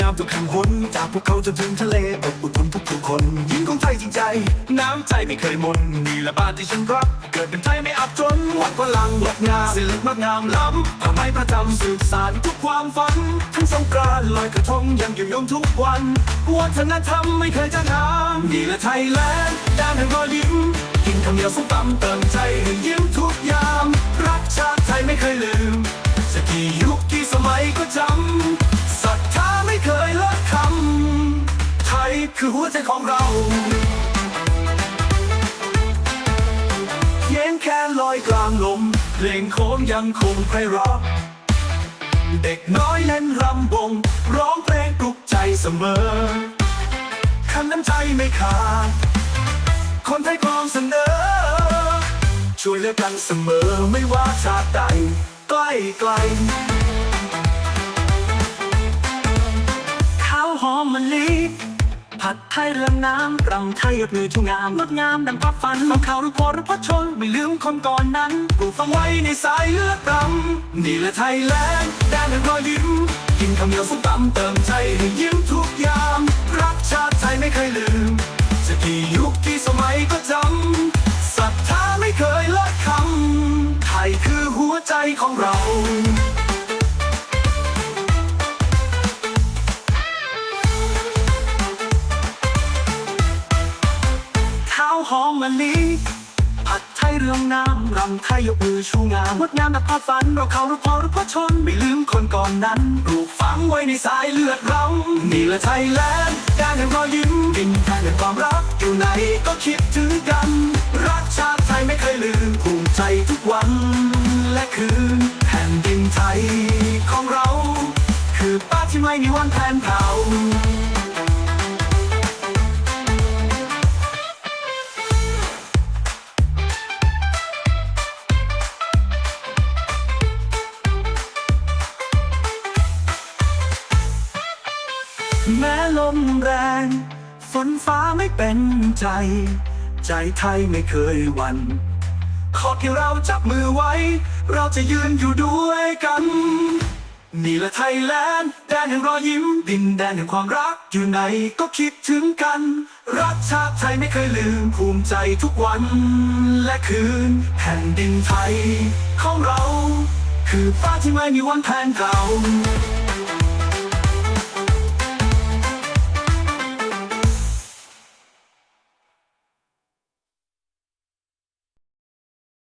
งามทุกแห่งหนจากภูเขาจนถึงทะเลอบอุ่นทุนทุกทุกคนยิ้มของไทยจริงใจ น้ำใจไม่เคยมนนี่และบ้านที่ฉันรัก เกิดเป็นไทยไม่อับจนวัดพลังงดงามศิลปงดงามล้ำผ้าไหมประจำสืบสานทุกความฝัน ทั้งสงกรานต์ลอยกระทงยังอยู่ยงทุกวันวัฒนธรรมไม่เคยจางหายนี่และไทยแลนด์ด้านแห่งรอยยิ้มกินคำเดียวส้มตำเติมใจ คือหัวใจของเราเพียงแค่ลอยกลางลม เพลงโค้งยังคงไพเราะเด็กน้อยเล่นรำวงร้องเพลงปลุกใจเสมอคำน้ำใจไม่ขาดคนไทยพร้อมเสนอ ช่วยเหลือกันเสมอไม่ว่าชาติใดใกล้ไกล ผัดไทยเรืองน้ำรำไทยยดมือชูงามงดงามดังภาพฝันของเขาหรือพรือพชนไม่ลืมคนก่อนนั้นปลูกฝังไว้ในสายเลือดรำนี่แหละไทยแลนด์แดนแห่งรอยยิ้มกินคำเดียวส้มตำเติมใจให้ยิ้มทุกยาม รักชาติไทยไม่เคยลืม จะกี่ยุคกี่สมัยก็จำศรัทธาไม่เคยลดคำไทยคือหัวใจของเรา มะลิผัดไทยเรื่องน้ำรำไทยยกมือชูงามงดงามแบบภาพฝัน เราเขาเราพอเราพอชน ไม่ลืมคนก่อนนั้นปลูกฝังไว้ในสายเลือดเรานี่แหละไทยแลนด์แดนแห่งรอยยิ้มดินแดนแห่งความรัก อยู่ไหนก็คิดถึงกัน รักชาติไทยไม่เคยลืมภูมิใจทุกวัน และคืนแผ่นดินไทยของเรา คือป้าที่ไม่มีวันแผนเผา แม้ลมแรง ฝนฟ้าไม่เป็นใจ ใจไทยไม่เคยหวันขอที่เราจับมือไว้ เราจะยืนอยู่ด้วยกัน นี่แหละไทยแลนด์แดนแห่งรอยยิ้ม ดินแดนแห่งความรักอยู่ไหนก็คิดถึงกัน รักชาติไทยไม่เคยลืมภูมิใจทุกวัน และคืนแผ่นดินไทย ของเรา คือฟ้าที่ไม่มีวันแผนเก่า